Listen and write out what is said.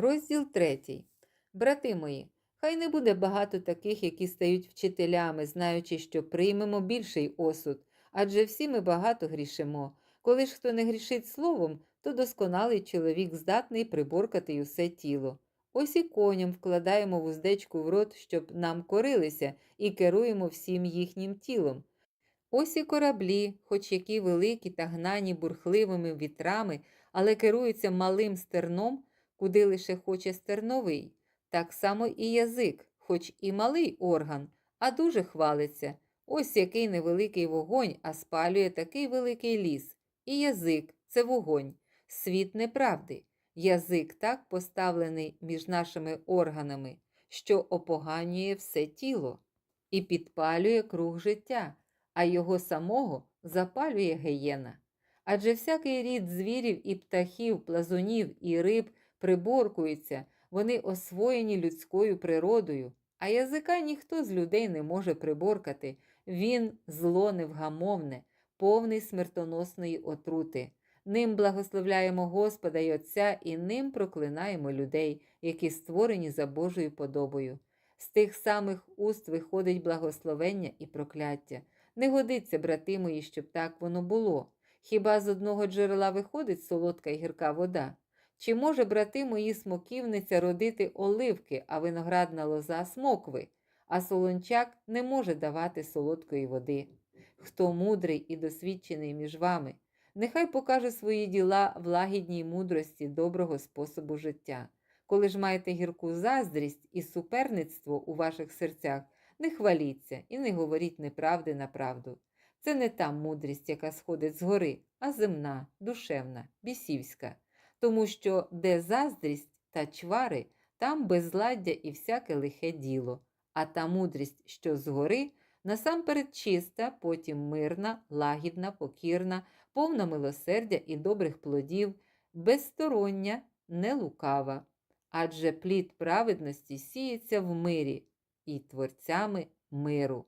Розділ третій. Брати мої, хай не буде багато таких, які стають вчителями, знаючи, що приймемо більший осуд, адже всі ми багато грішимо. Коли ж хто не грішить словом, то досконалий чоловік здатний приборкати й усе тіло. Ось і коням вкладаємо вуздечку в рот, щоб нам корилися, і керуємо всім їхнім тілом. Ось і кораблі, хоч які великі та гнані бурхливими вітрами, але керуються малим стерном, куди лише хоче стерновий. Так само і язик, хоч і малий орган, а дуже хвалиться. Ось який невеликий вогонь, а спалює такий великий ліс. І язик це вогонь, світ неправди. Язик так поставлений між нашими органами, що опоганює все тіло і підпалює круг життя, а його самого запалює геєна. Адже всякий рід звірів і птахів, плазунів і риб приборкується, вони освоєні людською природою, а язика ніхто з людей не може приборкати. Він зло невгамовне, повний смертоносної отрути. Ним благословляємо Господа й Отця, і ним проклинаємо людей, які створені за Божою подобою. З тих самих уст виходить благословення і прокляття. Не годиться, брати мої, щоб так воно було. Хіба з одного джерела виходить солодка й гірка вода? Чи може, брати мої, смоківниця родити оливки, а виноградна лоза смокви, а солончак не може давати солодкої води? Хто мудрий і досвідчений між вами, нехай покаже свої діла в лагідній мудрості доброго способу життя. Коли ж маєте гірку заздрість і суперництво у ваших серцях, не хваліться і не говоріть неправди на правду. Це не та мудрість, яка сходить згори, а земна, душевна, бісівська. Тому що де заздрість та чвари, там безладдя і всяке лихе діло, а та мудрість, що згори, насамперед чиста, потім мирна, лагідна, покірна, повна милосердя і добрих плодів, безстороння, не лукава. Адже плід праведності сіється в мирі і творцями миру.